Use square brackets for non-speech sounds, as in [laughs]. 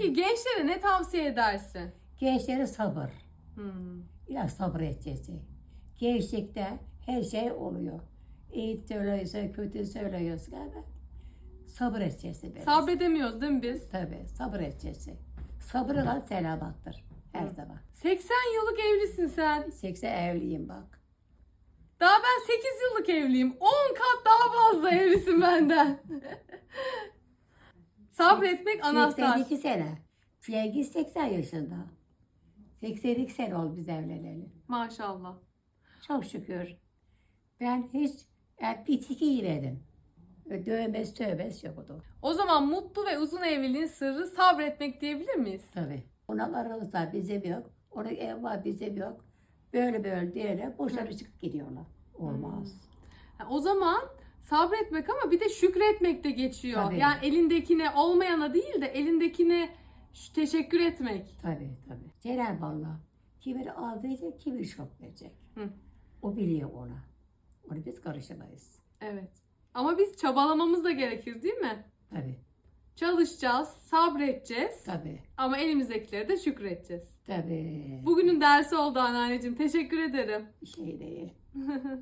Peki gençlere ne tavsiye edersin? Gençlere sabır. Hmm. Biraz sabır edeceksin. Gençlikte her şey oluyor. İyi söylüyorsa, kötü söylüyorsa ama sabır edeceksin. biraz. Sabredemiyoruz değil mi biz? Tabii sabır edeceksin. Sabırla selamattır her zaman. 80 yıllık evlisin sen. 80 evliyim bak. Daha ben 8 yıllık evliyim. 10 kat daha fazla evlisin benden. [laughs] Sabretmek anahtar. 82 sene. Cengiz 80 yaşında. 82 sene oldu biz evlenelim. Maşallah. Çok şükür. Ben hiç e, bitiki yemedim. Dövmez tövmez yoktu. O zaman mutlu ve uzun evliliğin sırrı sabretmek diyebilir miyiz? Tabii. Onun aramızda bizim yok. Onun ev var bizim yok. Böyle böyle diyerek boşanıp çıkıp gidiyorlar. Olmaz. Ha, O zaman sabretmek ama bir de şükretmek de geçiyor. Tabii. Yani elindekine olmayana değil de elindekine teşekkür etmek. Tabii tabii. Cenab-ı Allah kimin az verecek, kimin çok verecek. Hı. O biliyor ona. Onu biz karışamayız. Evet. Ama biz çabalamamız da gerekir değil mi? Tabii. Çalışacağız, sabredeceğiz Tabii. ama elimizdekilere de şükredeceğiz. Tabii. Bugünün dersi oldu anneanneciğim. Teşekkür ederim. Şey değil. [laughs]